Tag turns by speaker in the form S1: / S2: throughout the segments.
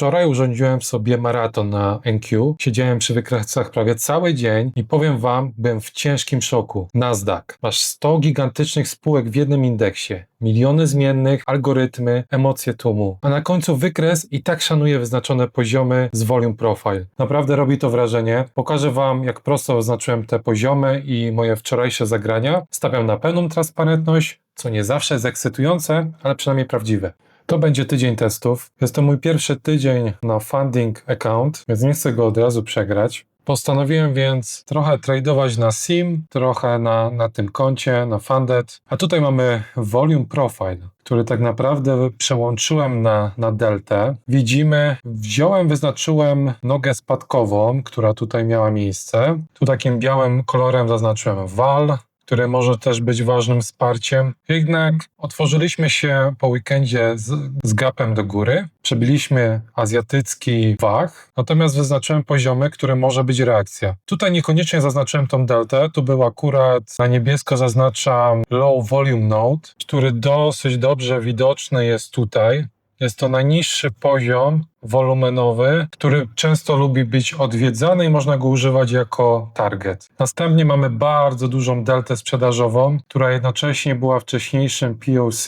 S1: Wczoraj urządziłem sobie maraton na NQ. Siedziałem przy wykresach prawie cały dzień i powiem wam, byłem w ciężkim szoku. Nasdaq. Masz 100 gigantycznych spółek w jednym indeksie. Miliony zmiennych, algorytmy, emocje tłumu. A na końcu wykres i tak szanuje wyznaczone poziomy z volume profile. Naprawdę robi to wrażenie. Pokażę wam, jak prosto oznaczyłem te poziomy i moje wczorajsze zagrania. Stawiam na pełną transparentność, co nie zawsze jest ekscytujące, ale przynajmniej prawdziwe. To będzie tydzień testów. Jest to mój pierwszy tydzień na funding account, więc nie chcę go od razu przegrać. Postanowiłem więc trochę tradować na SIM, trochę na, na tym koncie, na Funded. A tutaj mamy Volume Profile, który tak naprawdę przełączyłem na, na deltę. Widzimy, wziąłem, wyznaczyłem nogę spadkową, która tutaj miała miejsce. Tu takim białym kolorem zaznaczyłem val, który może też być ważnym wsparciem. Jednak otworzyliśmy się po weekendzie z, z gapem do góry, przebiliśmy azjatycki wach, natomiast wyznaczyłem poziomy, które może być reakcja. Tutaj niekoniecznie zaznaczyłem tą deltę, tu był akurat na niebiesko zaznaczam low volume node, który dosyć dobrze widoczny jest tutaj. Jest to najniższy poziom wolumenowy, który często lubi być odwiedzany i można go używać jako target. Następnie mamy bardzo dużą deltę sprzedażową, która jednocześnie była wcześniejszym POC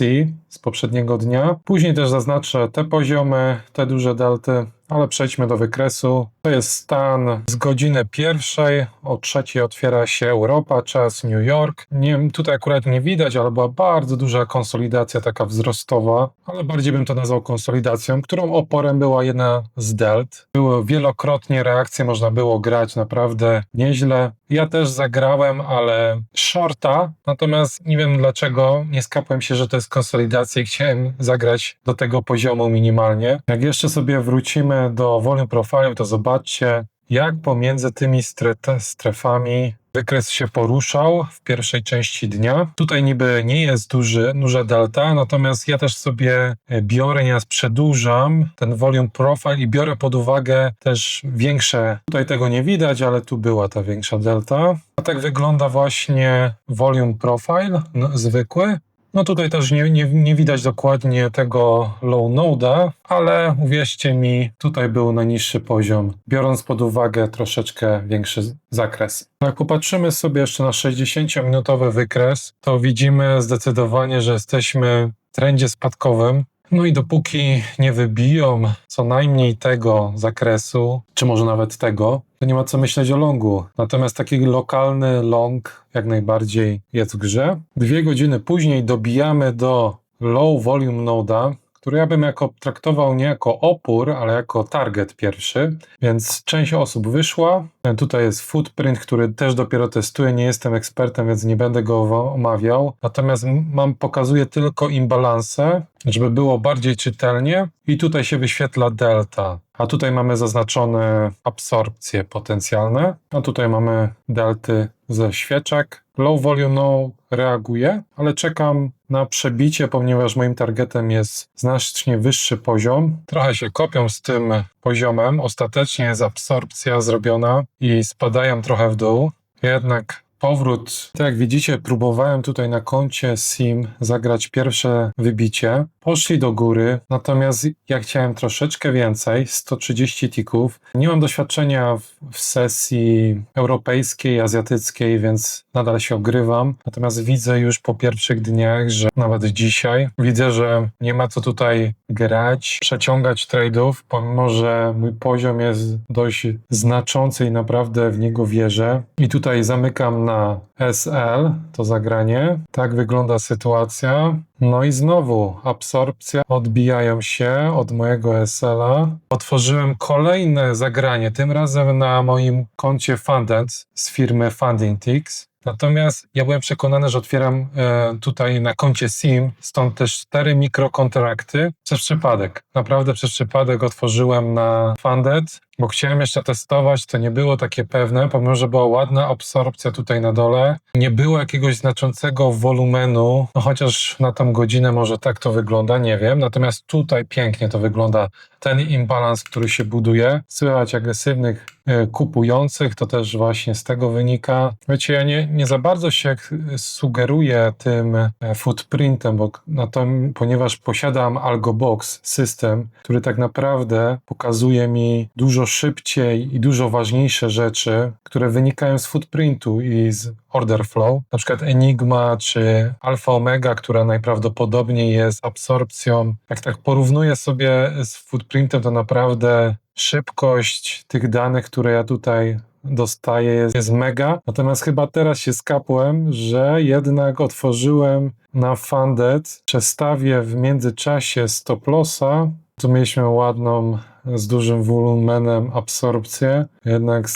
S1: z poprzedniego dnia. Później też zaznaczę te poziomy, te duże delty, ale przejdźmy do wykresu. To jest stan z godziny pierwszej, o trzeciej otwiera się Europa, czas New York. Nie, tutaj akurat nie widać, ale była bardzo duża konsolidacja taka wzrostowa, ale bardziej bym to nazwał konsolidacją, którą oporem była jedna z delt. Były wielokrotnie reakcje, można było grać naprawdę nieźle. Ja też zagrałem, ale shorta, natomiast nie wiem dlaczego nie skapłem się, że to jest konsolidacja i chciałem zagrać do tego poziomu minimalnie. Jak jeszcze sobie wrócimy do volume profile, to zobaczcie, jak pomiędzy tymi stre- strefami wykres się poruszał w pierwszej części dnia. Tutaj niby nie jest duży, duża delta, natomiast ja też sobie e, biorę, nieraz przedłużam ten volume profile i biorę pod uwagę też większe, tutaj tego nie widać, ale tu była ta większa delta. A tak wygląda właśnie volume profile no, zwykły. No tutaj też nie, nie, nie widać dokładnie tego low node'a, ale uwierzcie mi, tutaj był najniższy poziom, biorąc pod uwagę troszeczkę większy zakres. Jak popatrzymy sobie jeszcze na 60-minutowy wykres, to widzimy zdecydowanie, że jesteśmy w trendzie spadkowym. No i dopóki nie wybiją co najmniej tego zakresu, czy może nawet tego, to nie ma co myśleć o longu. Natomiast taki lokalny long jak najbardziej jest w grze. Dwie godziny później dobijamy do low volume noda, który ja bym jako traktował nie jako opór, ale jako target pierwszy, więc część osób wyszła. Tutaj jest footprint, który też dopiero testuję, nie jestem ekspertem, więc nie będę go omawiał. Natomiast mam, pokazuję tylko imbalanse, żeby było bardziej czytelnie i tutaj się wyświetla delta. A tutaj mamy zaznaczone absorpcje potencjalne, a tutaj mamy delty ze świeczek. Low volume no reaguje, ale czekam na przebicie, ponieważ moim targetem jest znacznie wyższy poziom. Trochę się kopią z tym poziomem. Ostatecznie jest absorpcja zrobiona i spadają trochę w dół. Jednak powrót. Tak jak widzicie, próbowałem tutaj na koncie SIM zagrać pierwsze wybicie. Poszli do góry, natomiast ja chciałem troszeczkę więcej, 130 tików. Nie mam doświadczenia w, w sesji europejskiej, azjatyckiej, więc nadal się ogrywam. Natomiast widzę już po pierwszych dniach, że nawet dzisiaj widzę, że nie ma co tutaj grać, przeciągać trade'ów, pomimo że mój poziom jest dość znaczący i naprawdę w niego wierzę. I tutaj zamykam na SL to zagranie. Tak wygląda sytuacja. No i znowu absorpcja, odbijają się od mojego SL-a. Otworzyłem kolejne zagranie, tym razem na moim koncie Funded z firmy Fundingtix. Natomiast ja byłem przekonany, że otwieram e, tutaj na koncie SIM, stąd też cztery mikrokontrakty przez przypadek. Naprawdę przez przypadek otworzyłem na Funded, bo chciałem jeszcze testować, to nie było takie pewne, pomimo, że była ładna absorpcja tutaj na dole. Nie było jakiegoś znaczącego wolumenu, no chociaż na tą godzinę może tak to wygląda, nie wiem. Natomiast tutaj pięknie to wygląda ten imbalans, który się buduje. Słychać agresywnych e, kupujących, to też właśnie z tego wynika. Wiecie, ja nie, nie za bardzo się sugeruję tym e, footprintem, bo na to, ponieważ posiadam AlgoBox system, który tak naprawdę pokazuje mi dużo szybciej i dużo ważniejsze rzeczy, które wynikają z footprintu i z order flow. Na przykład Enigma czy Alpha Omega, która najprawdopodobniej jest absorpcją. Jak tak porównuję sobie z footprintem, to naprawdę szybkość tych danych, które ja tutaj dostaję jest, jest mega. Natomiast chyba teraz się skapłem, że jednak otworzyłem na Funded, przestawię w międzyczasie stop lossa. Tu mieliśmy ładną, z dużym wolumenem absorpcję, jednak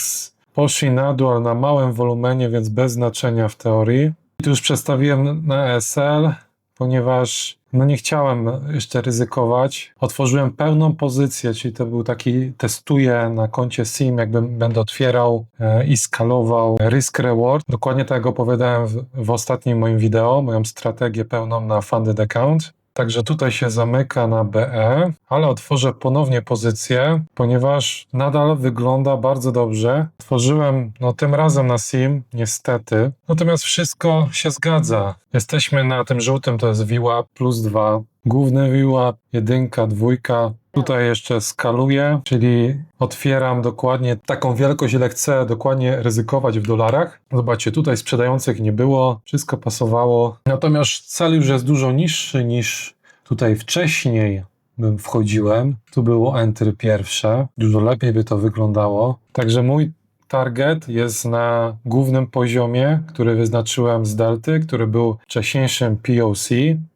S1: poszli na dół, ale na małym wolumenie, więc bez znaczenia w teorii. I tu już przestawiłem na ESL, ponieważ no nie chciałem jeszcze ryzykować. Otworzyłem pełną pozycję, czyli to był taki, testuję na koncie SIM, jakby będę otwierał e, i skalował risk reward. Dokładnie tak jak opowiadałem w, w ostatnim moim wideo, moją strategię pełną na funded account. Także tutaj się zamyka na BE, ale otworzę ponownie pozycję, ponieważ nadal wygląda bardzo dobrze. Tworzyłem no tym razem na SIM, niestety. Natomiast wszystko się zgadza. Jesteśmy na tym żółtym, to jest VWAP plus 2. Główny VWAP, jedynka, dwójka. Tutaj jeszcze skaluję, czyli otwieram dokładnie taką wielkość, ile chcę dokładnie ryzykować w dolarach. Zobaczcie, tutaj sprzedających nie było, wszystko pasowało. Natomiast cel już jest dużo niższy niż tutaj wcześniej bym wchodziłem. Tu było entry pierwsze, dużo lepiej by to wyglądało. Także mój target jest na głównym poziomie, który wyznaczyłem z delty, który był wcześniejszym POC.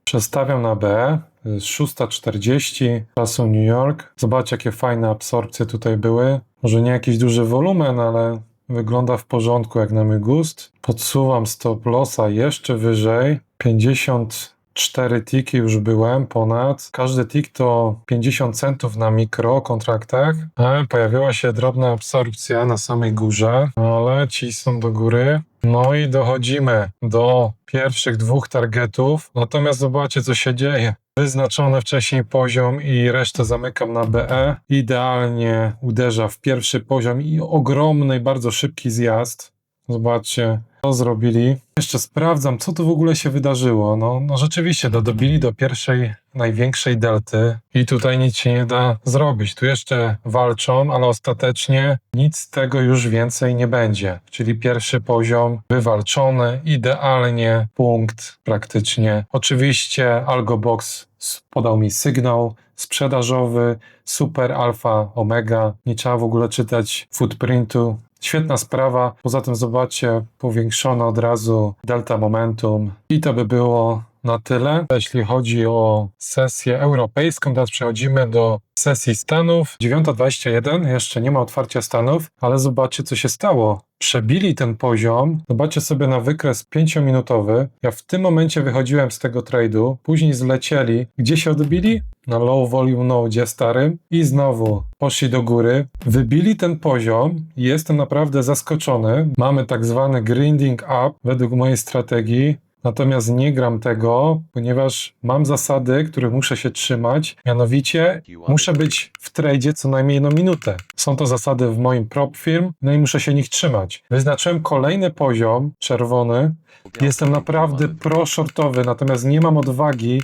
S1: Przestawiam na B, 6.40 czasu New York. Zobaczcie, jakie fajne absorpcje tutaj były. Może nie jakiś duży wolumen, ale wygląda w porządku jak na mój gust. Podsuwam stop lossa jeszcze wyżej. 50 cztery tiki już byłem ponad. Każdy tik to 50 centów na mikro kontraktach. A pojawiła się drobna absorpcja na samej górze, ale ci są do góry. No i dochodzimy do pierwszych dwóch targetów. Natomiast zobaczcie, co się dzieje. Wyznaczony wcześniej poziom i resztę zamykam na BE. Idealnie uderza w pierwszy poziom i ogromny, bardzo szybki zjazd. Zobaczcie, co zrobili. Jeszcze sprawdzam, co tu w ogóle się wydarzyło. No, no rzeczywiście, dobili do pierwszej, największej delty i tutaj nic się nie da zrobić. Tu jeszcze walczą, ale ostatecznie nic z tego już więcej nie będzie. Czyli pierwszy poziom wywalczony, idealnie, punkt praktycznie. Oczywiście AlgoBox podał mi sygnał sprzedażowy, super alfa, omega. Nie trzeba w ogóle czytać footprintu, Świetna sprawa. Poza tym zobaczcie, powiększone od razu delta momentum i to by było na tyle. Jeśli chodzi o sesję europejską, teraz przechodzimy do sesji Stanów. 9.21, jeszcze nie ma otwarcia Stanów, ale zobaczcie, co się stało. Przebili ten poziom. Zobaczcie sobie na wykres 5-minutowy. Ja w tym momencie wychodziłem z tego trade'u, później zlecieli. Gdzie się odbili? Na low volume node starym i znowu poszli do góry. Wybili ten poziom jestem naprawdę zaskoczony. Mamy tak zwany grinding up według mojej strategii. Natomiast nie gram tego, ponieważ mam zasady, których muszę się trzymać. Mianowicie muszę być w tradzie co najmniej jedną minutę. Są to zasady w moim prop firm, no i muszę się nich trzymać. Wyznaczyłem kolejny poziom, czerwony. Jestem naprawdę pro-shortowy, natomiast nie mam odwagi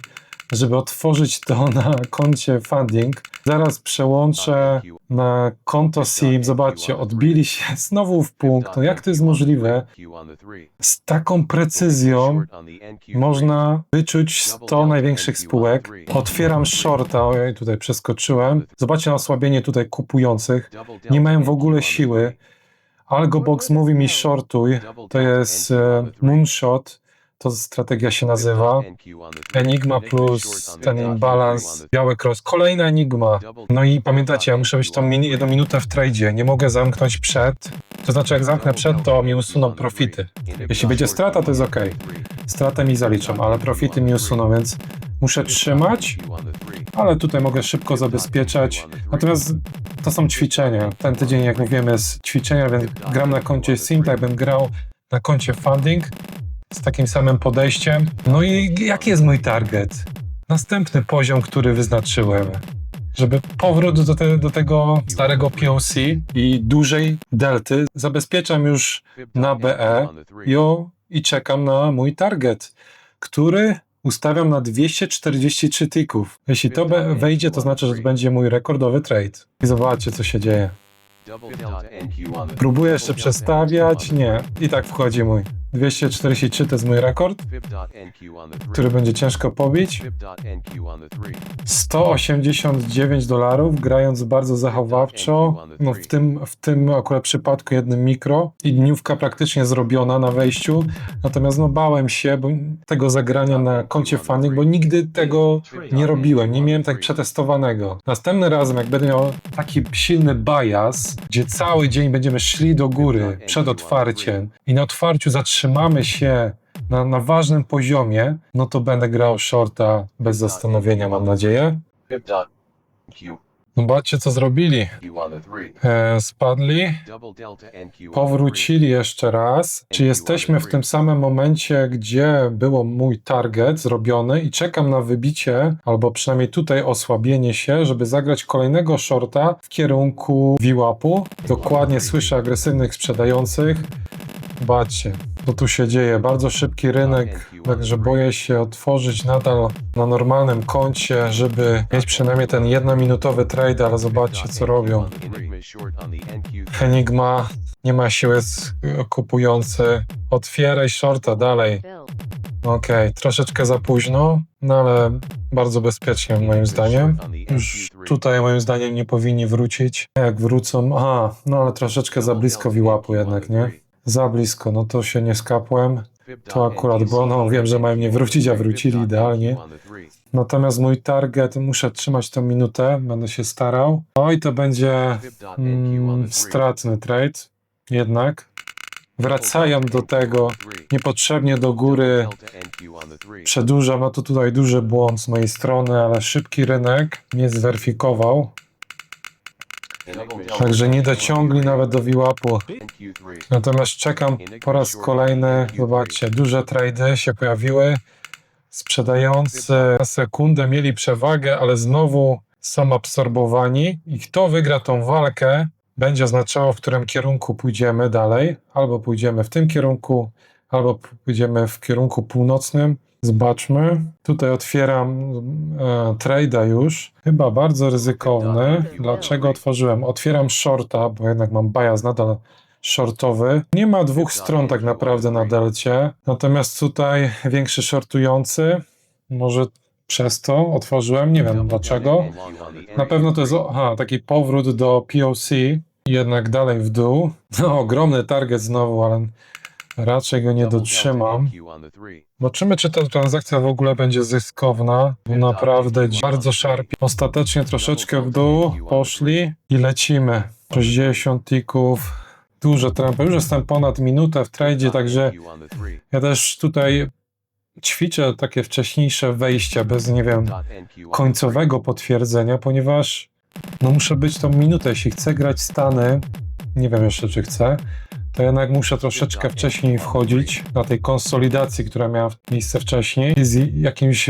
S1: żeby otworzyć to na koncie funding. Zaraz przełączę na konto SIM. Zobaczcie, odbili się znowu w punkt. No jak to jest możliwe? Z taką precyzją można wyczuć 100 największych spółek. Otwieram shorta, ojej, tutaj przeskoczyłem. Zobaczcie na osłabienie tutaj kupujących. Nie mają w ogóle siły. Algobox mówi mi shortuj. To jest e, moonshot to strategia się nazywa. Enigma plus ten imbalans, biały cross, kolejna Enigma. No i pamiętacie, ja muszę być tą min jedną minutę w tradzie, nie mogę zamknąć przed. To znaczy, jak zamknę przed, to mi usuną profity. Jeśli będzie strata, to jest ok. Stratę mi zaliczą, ale profity mi usuną, więc muszę trzymać, ale tutaj mogę szybko zabezpieczać. Natomiast to są ćwiczenia. Ten tydzień, jak mówimy, jest ćwiczenia, więc gram na koncie Sim, tak bym grał na koncie Funding z takim samym podejściem. No i jaki jest mój target? Następny poziom, który wyznaczyłem. żeby powrót do, te, do tego starego POC i dużej delty zabezpieczam już na BE jo, i czekam na mój target, który ustawiam na 243 tików. Jeśli to wejdzie, to znaczy, że to będzie mój rekordowy trade. I zobaczcie, co się dzieje. Próbuję jeszcze przestawiać, nie. I tak wchodzi mój. 243 to jest mój rekord, który będzie ciężko pobić. 189 dolarów, grając bardzo zachowawczo, no w tym, w tym akurat przypadku jednym mikro i dniówka praktycznie zrobiona na wejściu, natomiast no bałem się bo, tego zagrania na koncie Funny, bo nigdy tego nie robiłem, nie miałem tak przetestowanego. Następnym razem, jak będę miał taki silny bias, gdzie cały dzień będziemy szli do góry przed otwarciem i na otwarciu zatrzymamy się na, na ważnym poziomie, no to będę grał shorta bez zastanowienia, mam nadzieję. Zobaczcie, co zrobili. E, spadli, powrócili jeszcze raz. Czy jesteśmy w tym samym momencie, gdzie było mój target zrobiony i czekam na wybicie, albo przynajmniej tutaj osłabienie się, żeby zagrać kolejnego shorta w kierunku VWAP-u. Dokładnie słyszę agresywnych sprzedających. Zobaczcie, co tu się dzieje. Bardzo szybki rynek, także boję się otworzyć nadal na normalnym koncie, żeby mieć przynajmniej ten jednominutowy trade, ale zobaczcie, co robią. Enigma nie ma siły kupujący. Otwieraj shorta dalej. Okej, troszeczkę za późno, no ale bardzo bezpiecznie moim zdaniem. Już tutaj moim zdaniem nie powinni wrócić. Jak wrócą, aha, no ale troszeczkę za blisko wiłapu jednak, nie? Za blisko, no to się nie skapłem.
S2: To akurat, bo no, wiem, że mają nie wrócić, a wrócili idealnie.
S1: Natomiast mój target, muszę trzymać tę minutę, będę się starał. No i to będzie mm, stratny trade, jednak. Wracają do tego niepotrzebnie do góry. Przedłużam, no to tutaj duży błąd z mojej strony, ale szybki rynek mnie zweryfikował. Także nie dociągli nawet do VWAP-u. Natomiast czekam po raz kolejny. Zobaczcie, duże trady się pojawiły. Sprzedający na sekundę mieli przewagę, ale znowu są absorbowani. I kto wygra tą walkę, będzie oznaczało, w którym kierunku pójdziemy dalej. Albo pójdziemy w tym kierunku, albo pójdziemy w kierunku północnym. Zobaczmy. Tutaj otwieram e, trade'a już. Chyba bardzo ryzykowny. Dlaczego otworzyłem? Otwieram shorta, bo jednak mam bias nadal shortowy. Nie ma dwóch stron tak naprawdę na delcie. Natomiast tutaj większy shortujący. Może przez to otworzyłem, nie wiem dlaczego. Na pewno to jest aha, taki powrót do POC, jednak dalej w dół. No, ogromny target znowu, ale raczej go nie dotrzymam. Zobaczymy, czy ta transakcja w ogóle będzie zyskowna. Naprawdę bardzo szarpie. Ostatecznie troszeczkę w dół poszli i lecimy. 60 tików. Dużo trampy. Już jestem ponad minutę w tradzie, także ja też tutaj ćwiczę takie wcześniejsze wejścia bez, nie wiem, końcowego potwierdzenia, ponieważ no muszę być tą minutę. Jeśli chcę grać stany, nie wiem jeszcze czy chcę, to jednak muszę troszeczkę wcześniej wchodzić na tej konsolidacji, która miała miejsce wcześniej z jakimś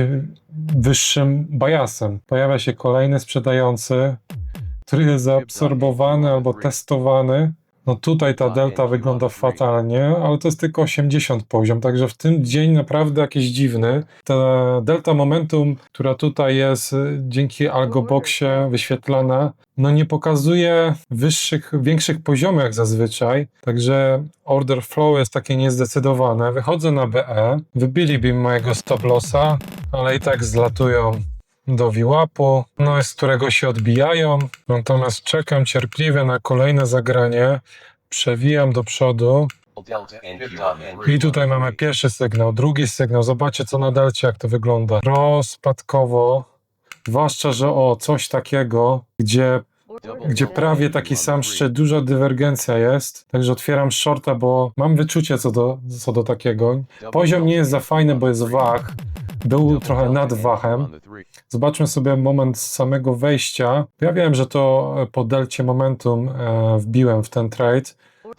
S1: wyższym bajasem. Pojawia się kolejny sprzedający, który jest zaabsorbowany albo testowany. No tutaj ta delta wygląda fatalnie, ale to jest tylko 80 poziom, także w tym dzień naprawdę jakiś dziwny. Ta delta momentum, która tutaj jest dzięki algoboxie wyświetlana, no nie pokazuje wyższych, większych poziomów jak zazwyczaj, także order flow jest takie niezdecydowane. Wychodzę na BE, wybiliby mojego stop lossa, ale i tak zlatują do VWAP-u, no z którego się odbijają. Natomiast czekam cierpliwie na kolejne zagranie. Przewijam do przodu. I tutaj mamy pierwszy sygnał, drugi sygnał. Zobaczcie, co na delcie, jak to wygląda. Rozpadkowo. Zwłaszcza, że o coś takiego, gdzie, gdzie prawie taki sam szczyt, duża dywergencja jest. Także otwieram shorta, bo mam wyczucie co do, co do takiego. Poziom nie jest za fajny, bo jest wach. Był trochę nad wachem. Zobaczmy sobie moment samego wejścia. Ja wiem, że to e, po delcie momentum e, wbiłem w ten trade,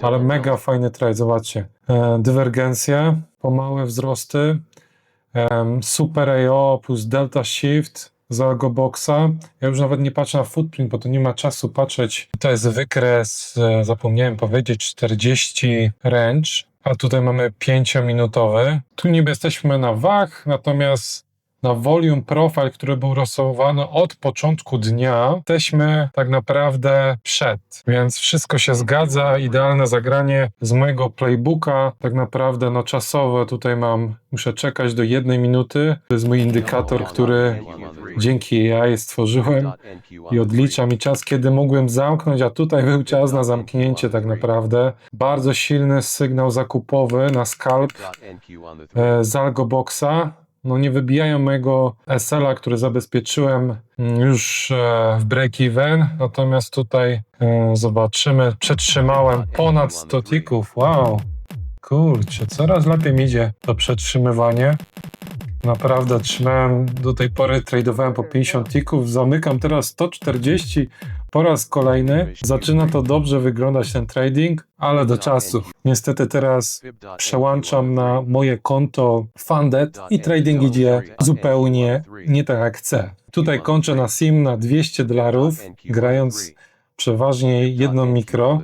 S1: ale mega fajny trade, zobaczcie. E, dywergencje, pomałe wzrosty, super AO plus delta shift, z Algoboxa. Ja już nawet nie patrzę na footprint, bo to nie ma czasu patrzeć. To jest wykres, zapomniałem powiedzieć, 40 range, a tutaj mamy 5-minutowy. Tu niby jesteśmy na wach, natomiast na volume profile, który był rysowany od początku dnia, jesteśmy tak naprawdę przed, więc wszystko się zgadza, idealne zagranie z mojego playbooka, tak naprawdę no czasowe tutaj mam, muszę czekać do jednej minuty, to jest mój indykator, który dzięki AI stworzyłem i odlicza mi czas, kiedy mógłbym zamknąć, a tutaj był czas na zamknięcie tak naprawdę. Bardzo silny sygnał zakupowy na scalp e, z Algoboxa. No nie wybijają mojego SL-a, który zabezpieczyłem mm, już e, w break-even, natomiast tutaj e, zobaczymy, przetrzymałem ponad 100 tików, wow, kurczę, coraz lepiej mi idzie to przetrzymywanie. Naprawdę trzymałem, do tej pory tradowałem po 50 tików, zamykam teraz 140 po raz kolejny. Zaczyna to dobrze wyglądać ten trading, ale do czasu. Niestety teraz przełączam na moje konto Funded i trading idzie zupełnie nie tak jak chcę. Tutaj kończę na SIM na 200 dolarów, grając przeważnie jedną mikro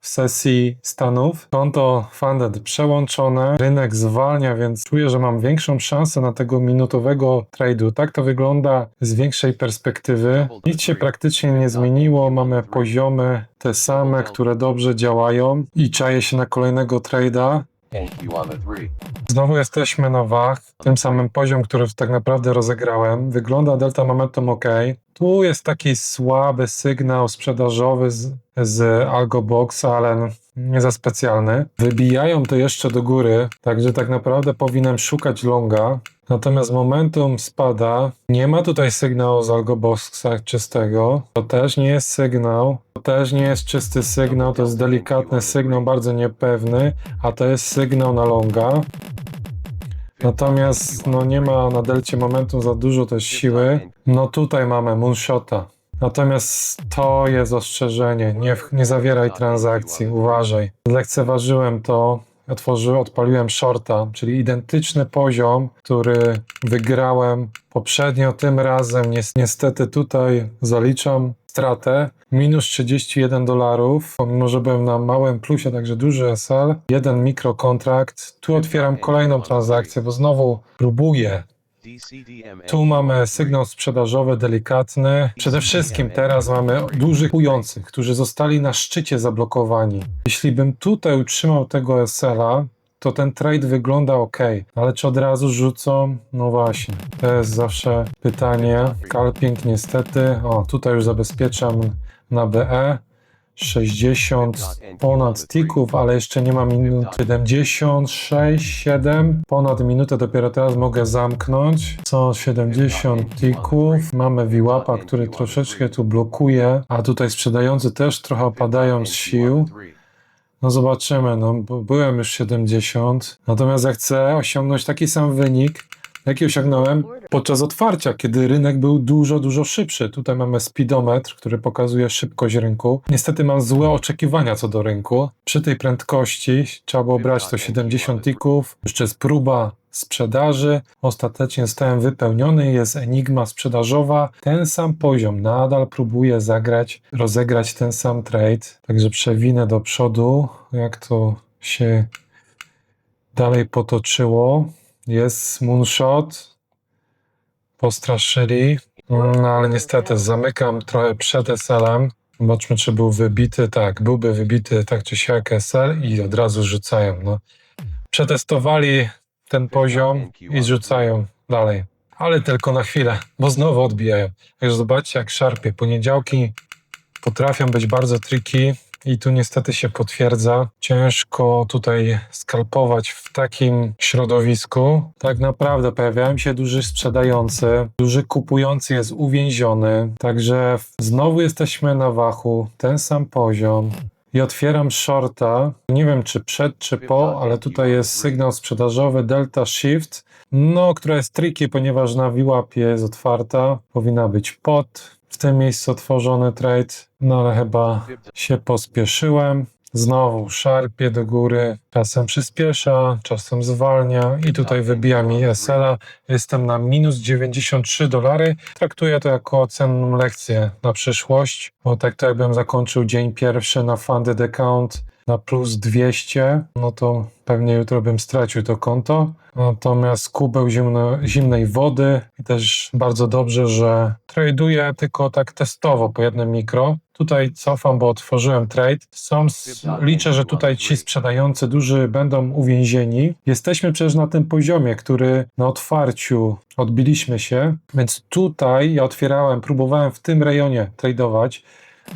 S1: sesji Stanów. Konto Funded przełączone, rynek zwalnia, więc czuję, że mam większą szansę na tego minutowego trade'u. Tak to wygląda z większej perspektywy. Nic się praktycznie nie zmieniło, mamy poziomy te same, które dobrze działają i czaję się na kolejnego trade'a. Znowu jesteśmy na wach, tym samym poziom, który tak naprawdę rozegrałem. Wygląda delta momentum ok. Tu jest taki słaby sygnał sprzedażowy z, z Algoboxa, ale nie za specjalny. Wybijają to jeszcze do góry, także tak naprawdę powinienem szukać longa. Natomiast momentum spada. Nie ma tutaj sygnału z Algoboxa czystego. To też nie jest sygnał. To też nie jest czysty sygnał. To jest delikatny sygnał, bardzo niepewny. A to jest sygnał na longa. Natomiast no, nie ma na delcie momentum za dużo też siły. No tutaj mamy moonshota. Natomiast to jest ostrzeżenie. Nie, nie zawieraj transakcji, uważaj. Lekceważyłem to. Otworzyłem, odpaliłem shorta, czyli identyczny poziom, który wygrałem poprzednio. Tym razem ni- niestety tutaj zaliczam stratę. Minus 31 dolarów, pomimo że byłem na małym plusie, także duży SL. Jeden mikrokontrakt. Tu otwieram kolejną transakcję, bo znowu próbuję tu mamy sygnał sprzedażowy delikatny. Przede wszystkim teraz mamy dużych kupujących, którzy zostali na szczycie zablokowani. Jeśli bym tutaj utrzymał tego SL-a, to ten trade wygląda ok, ale czy od razu rzucą? No właśnie, to jest zawsze pytanie. Scalping niestety, o tutaj już zabezpieczam na BE. 60 ponad tików, ale jeszcze nie ma minut 76, 7. Ponad minutę dopiero teraz mogę zamknąć. Są 70 tików. Mamy VWAP-a, który troszeczkę tu blokuje, a tutaj sprzedający też trochę opadają z sił. No zobaczymy, no byłem już 70. Natomiast ja chcę osiągnąć taki sam wynik, jaki osiągnąłem podczas otwarcia, kiedy rynek był dużo, dużo szybszy. Tutaj mamy speedometr, który pokazuje szybkość rynku. Niestety mam złe oczekiwania co do rynku. Przy tej prędkości trzeba było brać to 70 tików. Jeszcze jest próba sprzedaży. Ostatecznie zostałem wypełniony, jest enigma sprzedażowa. Ten sam poziom, nadal próbuję zagrać, rozegrać ten sam trade. Także przewinę do przodu, jak to się dalej potoczyło. Jest moonshot. Postraszyli. No ale niestety zamykam trochę przed SL-em. Zobaczmy, czy był wybity. Tak, byłby wybity tak czy siak SL i od razu rzucają. No. Przetestowali ten poziom i rzucają dalej. Ale tylko na chwilę, bo znowu odbijają. Także zobaczcie, jak szarpie. Poniedziałki potrafią być bardzo tricky i tu niestety się potwierdza. Ciężko tutaj skalpować w takim środowisku. Tak naprawdę pojawiają się duży sprzedający, duży kupujący jest uwięziony. Także znowu jesteśmy na wachu, ten sam poziom. I otwieram shorta. Nie wiem czy przed, czy po, ale tutaj jest sygnał sprzedażowy Delta Shift. No, która jest tricky, ponieważ na VWAP jest otwarta. Powinna być pod w tym miejscu otworzony trade, no ale chyba się pospieszyłem. Znowu szarpie do góry, czasem przyspiesza, czasem zwalnia i tutaj wybija mi SL-a. Jestem na minus 93 dolary. Traktuję to jako cenną lekcję na przyszłość, bo tak to jakbym zakończył dzień pierwszy na funded account na plus 200, no to pewnie jutro bym stracił to konto. Natomiast kubeł zimno, zimnej wody i też bardzo dobrze, że traduję tylko tak testowo po jednym mikro. Tutaj cofam, bo otworzyłem trade. Są, liczę, że tutaj ci sprzedający duży będą uwięzieni. Jesteśmy przecież na tym poziomie, który na otwarciu odbiliśmy się, więc tutaj ja otwierałem, próbowałem w tym rejonie tradować,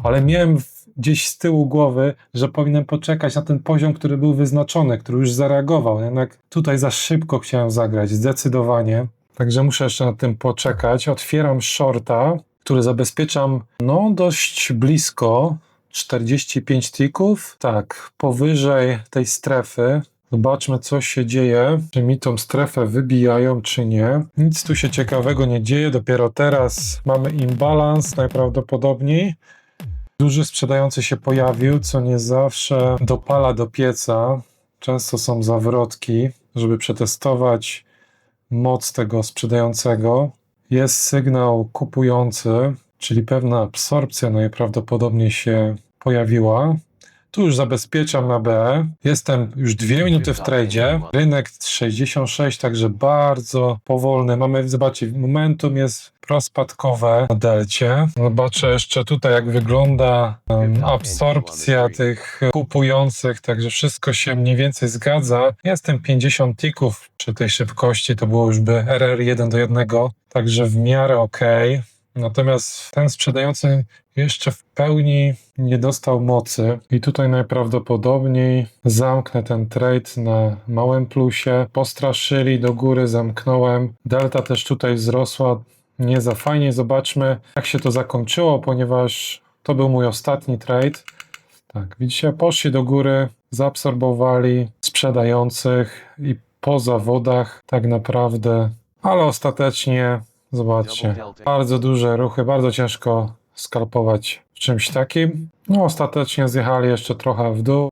S1: ale miałem gdzieś z tyłu głowy, że powinienem poczekać na ten poziom, który był wyznaczony, który już zareagował. Jednak tutaj za szybko chciałem zagrać, zdecydowanie. Także muszę jeszcze na tym poczekać. Otwieram shorta, który zabezpieczam no dość blisko. 45 tików, tak, powyżej tej strefy. Zobaczmy, co się dzieje. Czy mi tą strefę wybijają, czy nie. Nic tu się ciekawego nie dzieje. Dopiero teraz mamy imbalans najprawdopodobniej. Duży sprzedający się pojawił, co nie zawsze dopala do pieca. Często są zawrotki, żeby przetestować moc tego sprzedającego. Jest sygnał kupujący, czyli pewna absorpcja najprawdopodobniej się pojawiła. Tu już zabezpieczam na B. Jestem już dwie minuty w tradzie. Rynek 66, także bardzo powolny. Mamy, zobaczcie, momentum jest prospadkowe na delcie. Zobaczę jeszcze tutaj, jak wygląda em, absorpcja tych kupujących, także wszystko się mniej więcej zgadza. Jestem 50 tików przy tej szybkości, to było już by RR 1 do 1, także w miarę ok. Natomiast ten sprzedający jeszcze w pełni nie dostał mocy i tutaj najprawdopodobniej zamknę ten trade na małym plusie. Postraszyli do góry, zamknąłem. Delta też tutaj wzrosła nie za fajnie. Zobaczmy, jak się to zakończyło, ponieważ to był mój ostatni trade. Tak, widzicie, poszli do góry, zaabsorbowali sprzedających i po zawodach tak naprawdę, ale ostatecznie, zobaczcie, bardzo duże ruchy, bardzo ciężko skalpować w czymś takim. No, ostatecznie zjechali jeszcze trochę w dół.